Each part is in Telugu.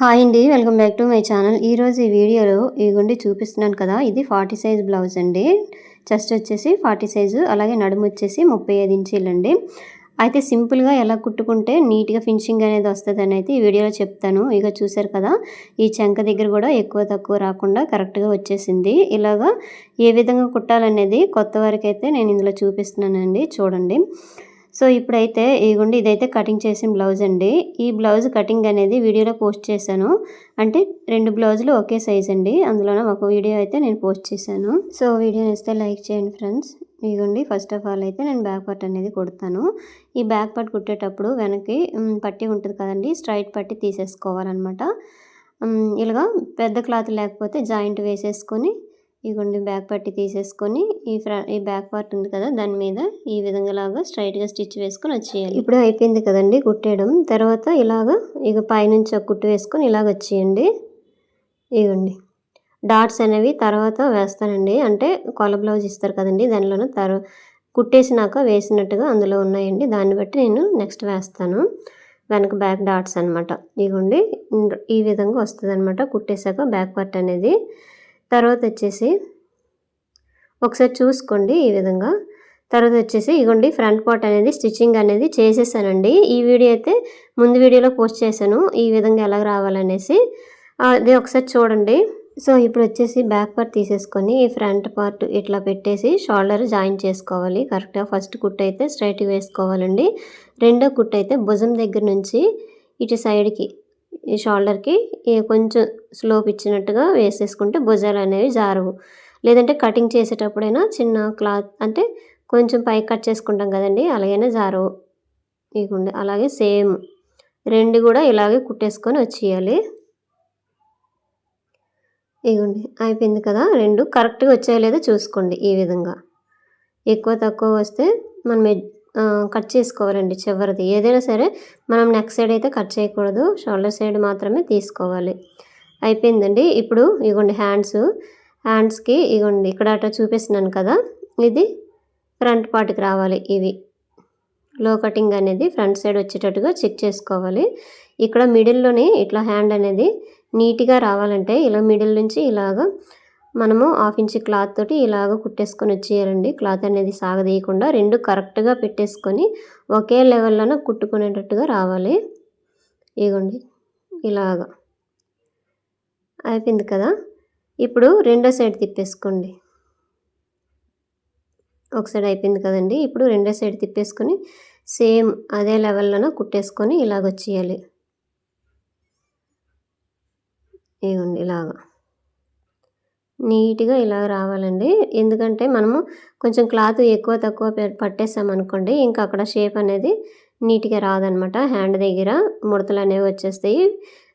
హాయ్ అండి welcome back to my channel. ఈరోజు ఈ వీడియోలో ఇదిగోండి చూపిస్తున్నాను కదా ఇది ఫార్టీ సైజ్ బ్లౌజ్ అండి. చెస్ట్ వచ్చేసి ఫార్టీ సైజు అలాగే నడుము వచ్చేసి ముప్పై ఐదు ఇంచీలండి అయితే సింపుల్గా ఎలా కుట్టుకుంటే నీట్గా ఫినిషింగ్ అనేది వస్తుంది అయితే ఈ వీడియోలో చెప్తాను. ఇక చూసారు కదా ఈ చెంక దగ్గర కూడా ఎక్కువ తక్కువ రాకుండా కరెక్ట్గా వచ్చేసింది. ఇలాగా ఏ విధంగా కుట్టాలనేది కొత్త వారికి అయితే నేను ఇందులో చూపిస్తున్నానండి చూడండి. సో ఇప్పుడైతే ఇదిగోండి ఇదైతే కటింగ్ చేసిన బ్లౌజ్ అండి. ఈ బ్లౌజ్ కటింగ్ అనేది వీడియోలో పోస్ట్ చేశాను. అంటే రెండు బ్లౌజులు ఒకే సైజ్ అండి. అందులోనే ఒక వీడియో అయితే నేను పోస్ట్ చేశాను. సో వీడియో ఇస్తే లైక్ చేయండి ఫ్రెండ్స్. ఇదిగోండి ఫస్ట్ ఆఫ్ ఆల్ అయితే నేను బ్యాక్ పార్ట్ అనేది కుడతాను. ఈ బ్యాక్ పార్ట్ కుట్టేటప్పుడు వెనక్కి పట్టి ఉంటుంది కదండి. స్ట్రైట్ పట్టి తీసేసుకోవాలన్నమాట. ఇలాగా పెద్ద క్లాత్ లేకపోతే జాయింట్ వేసేసుకొని ఇదిగోండి బ్యాక్ పట్టి తీసేసుకొని ఈ ఫ్ర ఈ బ్యాక్ పార్ట్ ఉంది కదా దాని మీద ఈ విధంగా లాగా స్ట్రైట్గా స్టిచ్ వేసుకొని వచ్చేయాలి. ఇప్పుడు అయిపోయింది కదండి కుట్టేయడం. తర్వాత ఇలాగ ఇక పైనుంచి ఒక కుట్టు వేసుకొని ఇలాగ వచ్చేయండి. ఇగోండి. డాట్స్ అనేవి తర్వాత వేస్తానండి. అంటే కొల బ్లౌజ్ ఇస్తారు కదండి దానిలోనే తర్వా కుట్టేసినాక వేసినట్టుగా అందులో ఉన్నాయండి. దాన్ని బట్టి నేను నెక్స్ట్ వేస్తాను. వెనక బ్యాక్ డాట్స్ అనమాట ఇగోండి ఈ విధంగా వస్తుంది అనమాట కుట్టేశాక బ్యాక్ పార్ట్ అనేది. తర్వాత వచ్చేసి ఒకసారి చూసుకోండి ఈ విధంగా. తర్వాత వచ్చేసి ఇగోండి ఫ్రంట్ పార్ట్ అనేది స్టిచ్చింగ్ అనేది చేసేసానండి. ఈ వీడియో అయితే ముందు వీడియోలో పోస్ట్ చేశాను ఈ విధంగా ఎలా రావాలనేసి. అది ఒకసారి చూడండి. సో ఇప్పుడు వచ్చేసి బ్యాక్ పార్ట్ తీసేసుకొని ఈ ఫ్రంట్ పార్ట్ ఇట్లా పెట్టేసి షోల్డర్ జాయిన్ చేసుకోవాలి. కరెక్ట్గా ఫస్ట్ కుట్ అయితే స్ట్రైట్గా వేసుకోవాలండి. రెండో కుట్ అయితే భుజం దగ్గర నుంచి ఇటు సైడ్కి ఈ షోల్డర్కి కొంచెం స్లోప్ ఇచ్చినట్టుగా వేసేసుకుంటే భుజాలు అనేవి జారవు. లేదంటే కటింగ్ చేసేటప్పుడైనా చిన్న క్లాత్ అంటే కొంచెం పై కట్ చేసుకుంటాం కదండి అలాగైనా జారవు. ఇవ్వండి అలాగే సేమ్. రెండు కూడా ఇలాగే కుట్టేసుకొని వచ్చేయాలి. ఇగోండి అయిపోయింది కదా రెండు కరెక్ట్గా వచ్చాయో లేదో చూసుకోండి ఈ విధంగా. ఎక్కువ తక్కువ వస్తే మనం కట్ చేసుకోవాలండి చివరిది. ఏదైనా సరే మనం నెక్ సైడ్ అయితే కట్ చేయకూడదు. షోల్డర్ సైడ్ మాత్రమే తీసుకోవాలి. అయిపోయిందండి. ఇప్పుడు ఇగోండి హ్యాండ్స్. హ్యాండ్స్కి ఇగోండి ఇక్కడ అట్లా చూపిస్తున్నాను కదా. ఇది ఫ్రంట్ పార్ట్కి రావాలి ఇవి. లో కటింగ్ అనేది ఫ్రంట్ సైడ్ వచ్చేటట్టుగా చెక్ చేసుకోవాలి. ఇక్కడ మిడిల్లోనే ఇట్లా హ్యాండ్ అనేది నీట్గా రావాలంటే ఇలా మిడిల్ నుంచి ఇలాగా మనము హాఫ్ ఇంచ్ క్లాత్ తోటి ఇలాగ కుట్టేసుకొని వచ్చేయాలండి. క్లాత్ అనేది సాగదీయకుండా రెండు కరెక్ట్గా పెట్టేసుకొని ఒకే లెవెల్లోనే కుట్టుకునేటట్టుగా రావాలి. ఇగోండి ఇలాగా అయిపోయింది కదా? ఇప్పుడు రెండో సైడ్ తిప్పేసుకోండి. ఒక సైడ్ అయిపోయింది కదండి. ఇప్పుడు రెండో సైడ్ తిప్పేసుకొని సేమ్ అదే లెవెల్లోనే కుట్టేసుకొని ఇలాగ వచ్చేయాలి. ఇగోండి ఇలాగా. నీట్గా ఇలా రావాలండి. ఎందుకంటే మనము కొంచెం క్లాత్ ఎక్కువ తక్కువ పట్టేసామనుకోండి ఇంకా అక్కడ షేప్ అనేది నీట్గా రాదనమాట. హ్యాండ్ దగ్గర ముడతలు అనేవి వచ్చేస్తాయి.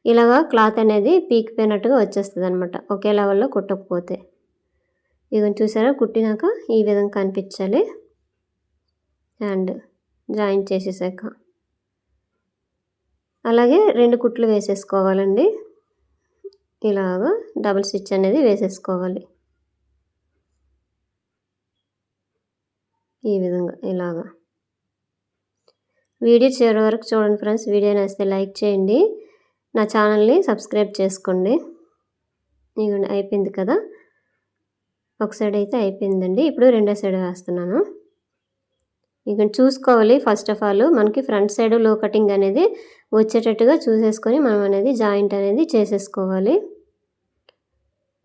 ఇలాగా క్లాత్ అనేది పీకిపోయినట్టుగా వచ్చేస్తుంది అనమాట ఒకే లెవెల్లో కుట్టకపోతే. ఇక చూసారా కుట్టినాక ఈ విధంగా కనిపించాలి. హ్యాండ్ జాయిన్ చేసేసాక. అలాగే రెండు కుట్లు వేసేసుకోవాలండి. ఇలాగా డబుల్ స్టిచ్ అనేది వేసేసుకోవాలి. ఈ విధంగా ఇలాగా. వీడియో చివరి వరకు చూడండి ఫ్రెండ్స్. వీడియో నచ్చితే లైక్ చేయండి. నా ఛానల్ని సబ్స్క్రైబ్ చేసుకోండి. ఇగోండి అయిపోయింది కదా. ఒక సైడ్ అయితే అయిపోయిందండి. ఇప్పుడు రెండో సైడ్ వేస్తున్నాను. ఇక చూసుకోవాలి ఫస్ట్ ఆఫ్ ఆల్ మనకి ఫ్రంట్ సైడ్లో కటింగ్ అనేది వచ్చేటట్టుగా చూసేసుకొని మనం అనేది జాయింట్ అనేది చేసేసుకోవాలి.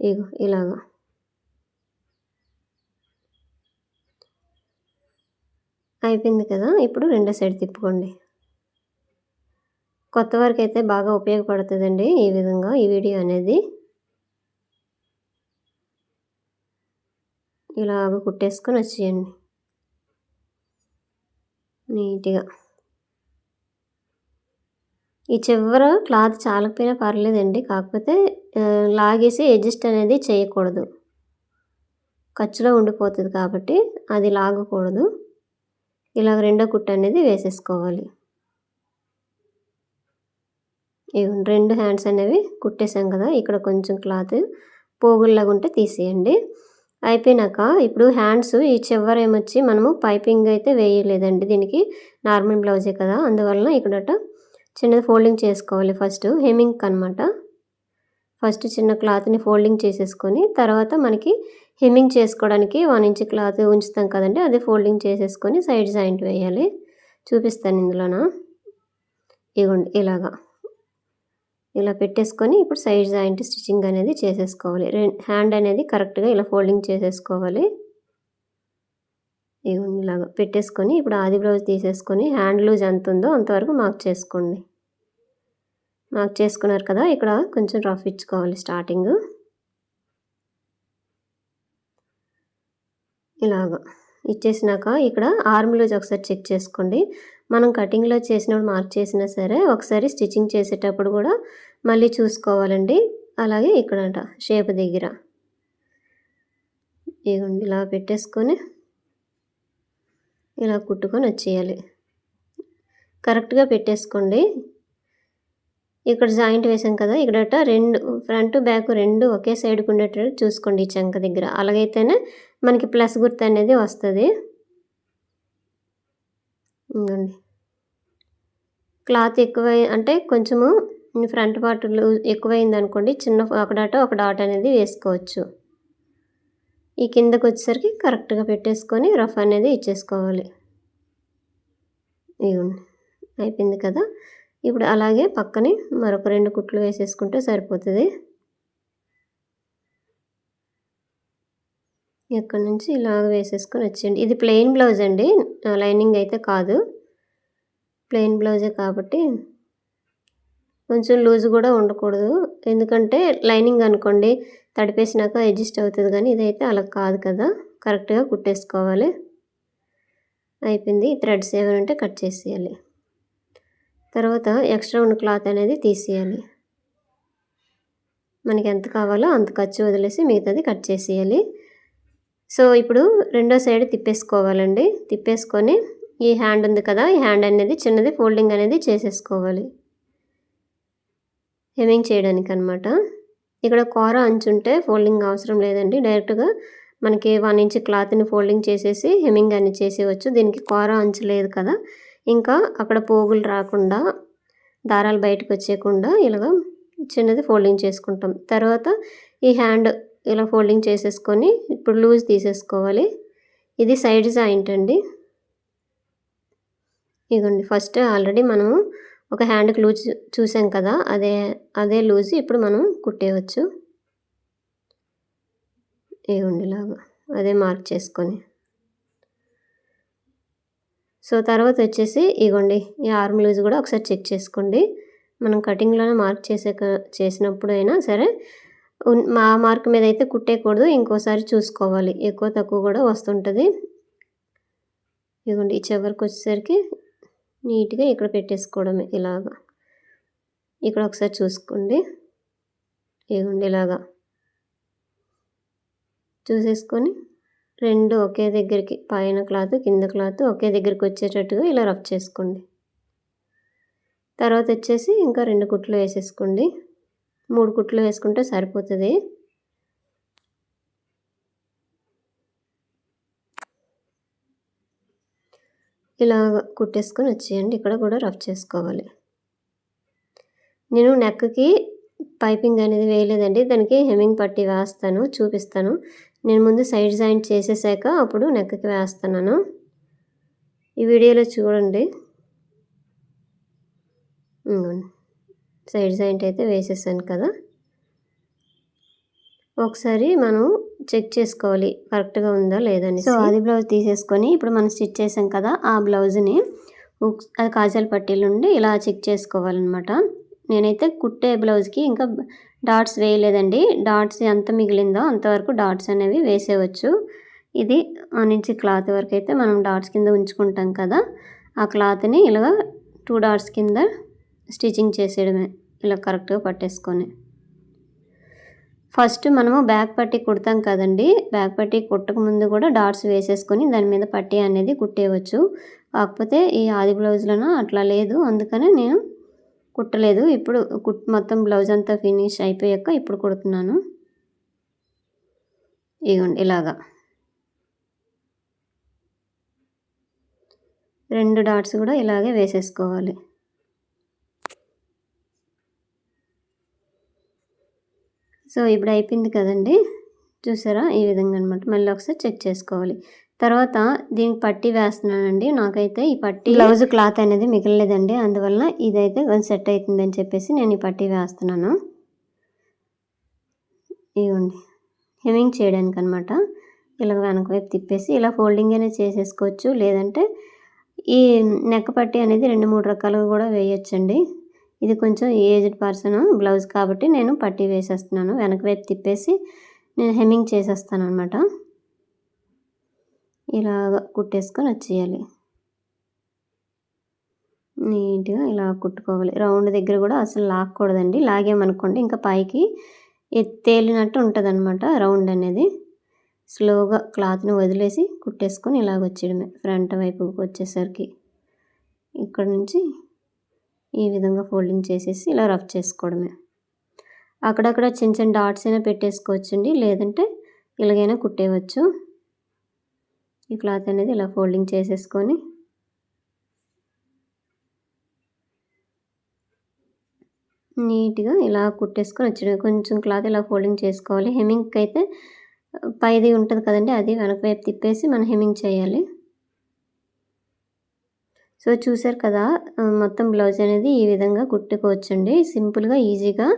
ఇగో ఇలాగా. అయిపోయింది కదా? ఇప్పుడు రెండో సైడ్ తిప్పుకోండి. కొత్త వారికి అయితే బాగా ఉపయోగపడుతుందండి ఈ విధంగా ఈ వీడియో అనేది. ఇలాగ కుట్టేసుకొని వచ్చేయండి. నీట్గా. ఈ చివర క్లాత్ చాలకపోయినా పర్లేదండి. కాకపోతే లాగేసి అడ్జస్ట్ అనేది చేయకూడదు. ఖర్చులో ఉండిపోతుంది కాబట్టి అది లాగకూడదు. ఇలాగ రెండో కుట్ట అనేది వేసేసుకోవాలి. రెండు హ్యాండ్స్ అనేవి కుట్టేసాం కదా ఇక్కడ కొంచెం క్లాత్ పోగుల్లాగా ఉంటే తీసేయండి. అయిపోయినాక ఇప్పుడు హ్యాండ్స్ ఈ చివర ఏమొచ్చి మనము పైపింగ్ అయితే వేయలేదండి. దీనికి నార్మల్ బ్లౌజే కదా. అందువలన ఇక్కడట చిన్నది ఫోల్డింగ్ చేసుకోవాలి ఫస్ట్. హెమింగ్ అనమాట ఫస్ట్ చిన్న క్లాత్ని ఫోల్డింగ్ చేసేసుకొని తర్వాత మనకి హెమ్మింగ్ చేసుకోవడానికి వన్ ఇంచ్ క్లాత్ ఉంచుతాం కదండి. అది ఫోల్డింగ్ చేసేసుకొని సైడ్ జాయింట్ వేయాలి. చూపిస్తాను ఇందులోన? ఇగోండి ఇలాగా. ఇలా పెట్టేసుకొని ఇప్పుడు సైడ్ జాయింట్ స్టిచ్చింగ్ అనేది చేసేసుకోవాలి. హ్యాండ్ అనేది కరెక్ట్గా ఇలా ఫోల్డింగ్ చేసేసుకోవాలి. ఇలాగా పెట్టేసుకొని ఇప్పుడు ఆది బ్లౌజ్ తీసేసుకొని హ్యాండ్ లూజ్ ఎంత ఉందో అంతవరకు మార్క్ చేసుకోండి. మార్క్ చేసుకున్నారు కదా ఇక్కడ కొంచెం రఫ్ ఇచ్చుకోవాలి స్టార్టింగ్. ఇలాగ ఇచ్చేసినాక ఇక్కడ ఆర్మ్ లూజ్ ఒకసారి చెక్ చేసుకోండి. మనం కటింగ్లో చేసినప్పుడు మార్క్ చేసినా సరే ఒకసారి స్టిచ్చింగ్ చేసేటప్పుడు కూడా మళ్ళీ చూసుకోవాలండి. అలాగే ఇక్కడంట షేప్ దగ్గర. ఇగోండి ఇలా పెట్టేసుకొని ఇలా కుట్టుకొని వచ్చేయాలి. కరెక్ట్గా పెట్టేసుకోండి. ఇక్కడ జాయింట్ వేసాం కదా ఇక్కడ రెండు ఫ్రంట్ బ్యాక్ రెండు ఒకే సైడ్కి ఉండేటట్టు చూసుకోండి ఈ చంక దగ్గర. అలాగైతేనే మనకి ప్లస్ గుర్తు అనేది వస్తుంది. ఇంకండి క్లాత్ ఎక్కువ అంటే కొంచెము ఫ్రంట్ పార్ట్ ఎక్కువైంది అనుకోండి చిన్న ఒక డాట్ ఒక డాట్ అనేది వేసుకోవచ్చు. ఈ కిందకు వచ్చేసరికి కరెక్ట్గా పెట్టేసుకొని రఫ్ అనేది ఇచ్చేసుకోవాలి. ఇవ్వండి అయిపోయింది కదా? ఇప్పుడు అలాగే పక్కనే మరొక రెండు కుట్లు వేసేసుకుంటే సరిపోతుంది. ఇక్కడ నుంచి ఇలాగ వేసేసుకొని వచ్చేయండి. ఇది ప్లెయిన్ బ్లౌజ్ అండి. లైనింగ్ అయితే కాదు. ప్లెయిన్ బ్లౌజే కాబట్టి కొంచెం లూజ్ కూడా ఉండకూడదు. ఎందుకంటే లైనింగ్ అనుకోండి తడిపేసినాక అడ్జస్ట్ అవుతుంది కానీ ఇదైతే అలా కాదు కదా. కరెక్ట్గా కుట్టేసుకోవాలి. అయిపోయింది. థ్రెడ్స్ ఏమైనా ఉంటే కట్ చేసేయాలి. తర్వాత ఎక్స్ట్రా ఉన్న క్లాత్ అనేది తీసేయాలి. మనకి ఎంత కావాలో అంత ఖర్చు వదిలేసి మిగతాది కట్ చేసేయాలి. సో ఇప్పుడు రెండో సైడ్ తిప్పేసుకోవాలండి. తిప్పేసుకొని ఈ హ్యాండ్ ఉంది కదా ఈ హ్యాండ్ అనేది చిన్నది ఫోల్డింగ్ అనేది చేసేసుకోవాలి. హెమింగ్ చేయడానికి అనమాట ఇక్కడ కూర అంచుంటే ఫోల్డింగ్ అవసరం లేదండి. డైరెక్ట్గా మనకి వన్ ఇంచ్ క్లాత్ని ఫోల్డింగ్ చేసేసి హెమింగ్ అనేది చేసేవచ్చు దీనికి కూర అంచు లేదు కదా. ఇంకా అక్కడ పోగులు రాకుండా దారాలు బయటకు వచ్చేయకుండా ఇలాగ చిన్నది ఫోల్డింగ్ చేసుకుంటాం. తర్వాత ఈ హ్యాండ్ ఇలా ఫోల్డింగ్ చేసేసుకొని ఇప్పుడు లూజ్ తీసేసుకోవాలి. ఇది సైడ్ జాయింట్ అండి. ఇదిగోండి ఫస్ట్ ఆల్రెడీ మనము ఒక హ్యాండ్కి లూజ్ చూసాం కదా అదే అదే లూజ్ ఇప్పుడు మనం కుట్టేయవచ్చు ఇదిగోండి ఇలాగా అదే మార్క్ చేసుకొని. సో తర్వాత వచ్చేసి ఇగోండి ఈ ఆర్మ్ లూజ్ కూడా ఒకసారి చెక్ చేసుకోండి. మనం కటింగ్లోనే మార్క్ చేసే చేసినప్పుడు అయినా సరే మా మార్క్ మీద అయితే కుట్టేయకూడదు ఇంకోసారి చూసుకోవాలి. ఎక్కువ తక్కువ కూడా వస్తుంటుంది. ఇదిగోండి ఈ చివరికి వచ్చేసరికి నీట్గా ఇక్కడ పెట్టేసుకోవడమే ఇలాగా. ఇక్కడ ఒకసారి చూసుకోండి. ఇదిగోండి ఇలాగా. చూసేసుకొని రెండు ఒకే దగ్గరికి పైన క్లాత్ కింద క్లాత్ ఒకే దగ్గరికి వచ్చేటట్టుగా ఇలా రఫ్ చేసుకోండి. తర్వాత వచ్చేసి ఇంకా రెండు కుట్లు వేసేసుకోండి. మూడు కుట్లు వేసుకుంటే సరిపోతుంది. ఇలా కుట్టేసుకొని వచ్చేయండి. ఇక్కడ కూడా రఫ్ చేసుకోవాలి. నేను నెక్కి పైపింగ్ అనేది వేయలేదండి. దానికి హెమ్మింగ్ పట్టి వేస్తాను చూపిస్తాను. నేను ముందు సైడ్ జాయింట్ చేసేసాక అప్పుడు నెక్కకి వేస్తున్నాను. ఈ వీడియోలో చూడండి. సైడ్ జాయింట్ అయితే వేసేసాను కదా. ఒకసారి మనం చెక్ చేసుకోవాలి కరెక్ట్గా ఉందా లేదని సో అది బ్లౌజ్ తీసేసుకొని ఇప్పుడు మనం స్టిచ్ చేసాం కదా ఆ బ్లౌజ్ని అది కాజల్ పట్టీలు నుండి ఇలా చెక్ చేసుకోవాలన్నమాట. నేనైతే కుట్టే బ్లౌజ్కి ఇంకా డాట్స్ వేయలేదండి. డాట్స్ ఎంత మిగిలిందో అంతవరకు డాట్స్ అనేవి వేసేవచ్చు ఇది నుంచి క్లాత్ వరకు అయితే మనం డాట్స్ కింద ఉంచుకుంటాం కదా ఆ క్లాత్ని ఇలా టూ డాట్స్ కింద స్టిచ్చింగ్ చేసేయడమే. ఇలా కరెక్ట్గా పట్టేసుకొని. ఫస్ట్ మనము బ్యాక్ పట్టి కుడతాం కదండి. బ్యాక్ పట్టి కుట్టక ముందు కూడా డాట్స్ వేసేసుకొని దాని మీద పట్టి అనేది కుట్టేయవచ్చు. కాకపోతే ఈ ఆది బ్లౌజ్లను అట్లా లేదు. అందుకనే నేను కుట్టలేదు. ఇప్పుడు కుట్ మొత్తం బ్లౌజ్ అంతా ఫినిష్ అయిపోయాక ఇప్పుడు కుడుతున్నాను. ఇగోండి ఇలాగా. రెండు డాట్స్ కూడా ఇలాగే వేసేసుకోవాలి. సో ఇప్పుడు అయిపోయింది కదండి. చూసారా? ఈ విధంగా అనమాట మళ్ళీ ఒకసారి చెక్ చేసుకోవాలి. తర్వాత దీనికి పట్టి వేస్తున్నానండి. నాకైతే ఈ పట్టి బ్లౌజ్ క్లాత్ అనేది మిగలలేదండి. అందువల్ల ఇదైతే కొంచెం సెట్ అవుతుందని చెప్పేసి నేను ఈ పట్టి వేస్తున్నాను. ఇవ్వండి హెమింగ్ చేయడానికి అనమాట ఇలా వెనక వైపు తిప్పేసి ఇలా ఫోల్డింగ్ అనేది చేసేసుకోవచ్చు. లేదంటే ఈ నెక్క పట్టి అనేది రెండు మూడు రకాలుగా కూడా వేయొచ్చండి. ఇది కొంచెం ఏజ్డ్ పర్సన్ బ్లౌజ్ కాబట్టి నేను పట్టి వేసేస్తున్నాను. వెనక వైపు తిప్పేసి నేను హెమ్మింగ్ చేసేస్తాను అనమాట ఇలాగ కుట్టేసుకొని వచ్చేయాలి. నీట్గా ఇలా కుట్టుకోవాలి. రౌండ్ దగ్గర కూడా అసలు లాక్కూడదండి. లాగేమనుకోండి ఇంకా పైకి తేలినట్టు ఉంటుంది అనమాట రౌండ్ అనేది. స్లోగా క్లాత్ని వదిలేసి కుట్టేసుకొని ఇలాగ వచ్చేయడమే ఫ్రంట్ వైపుకి వచ్చేసరికి. ఇక్కడ నుంచి ఈ విధంగా ఫోల్డింగ్ చేసేసి ఇలా రఫ్ చేసుకోవడమే. అక్కడక్కడ చిన్న చిన్న డాట్స్ అయినా పెట్టేసుకోవచ్చండి. లేదంటే ఇలాగైనా కుట్టేయవచ్చు. ఈ క్లాత్ అనేది ఇలా ఫోల్డింగ్ చేసేసుకొని నీట్గా ఇలా కుట్టేసుకొని వచ్చాడు కొంచెం క్లాత్ ఇలా ఫోల్డింగ్ చేసుకోవాలి. హెమింగ్కి అయితే పైది ఉంటుంది కదండి అది వెనక వైపు తిప్పేసి మనం హెమింగ్ చేయాలి. సో చూసారు కదా మొత్తం బ్లౌజ్ అనేది ఈ విధంగా కుట్టుకోవచ్చండి. సింపుల్గా ఈజీగా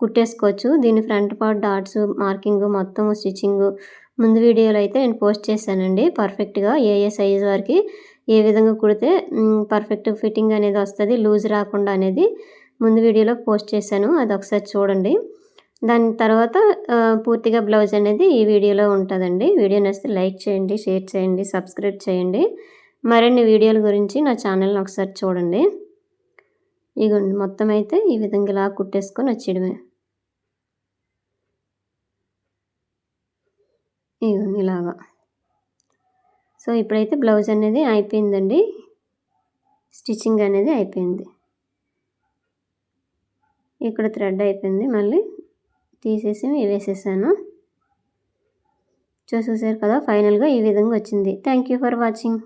కుట్టేసుకోవచ్చు. దీని ఫ్రంట్ పార్ట్ డాట్స్ మార్కింగ్ మొత్తం స్టిచ్చింగ్ ముందు వీడియోలో అయితే నేను పోస్ట్ చేశానండి. పర్ఫెక్ట్గా ఏ ఏ సైజ్ వారికి ఏ విధంగా కుడితే పర్ఫెక్ట్ ఫిట్టింగ్ అనేది వస్తుంది లూజ్ రాకుండా అనేది ముందు వీడియోలో పోస్ట్ చేశాను. అది ఒకసారి చూడండి. దాని తర్వాత పూర్తిగా బ్లౌజ్ అనేది ఈ వీడియోలో ఉంటుందండి. వీడియో నచ్చితే లైక్ చేయండి షేర్ చేయండి సబ్స్క్రైబ్ చేయండి. మరిన్ని వీడియోల గురించి నా ఛానల్ని ఒకసారి చూడండి. ఇగోండి మొత్తం అయితే ఈ విధంగా ఇలా కుట్టేసుకొని వచ్చేయడమే. ఇగోండి ఇలాగా. సో ఇప్పుడైతే బ్లౌజ్ అనేది అయిపోయిందండి. స్టిచ్చింగ్ అనేది అయిపోయింది. ఇక్కడ థ్రెడ్ అయిపోయింది మళ్ళీ తీసేసి వేసేసాను. చూసేసారు కదా ఫైనల్గా ఈ విధంగా వచ్చింది. Thank you for watching.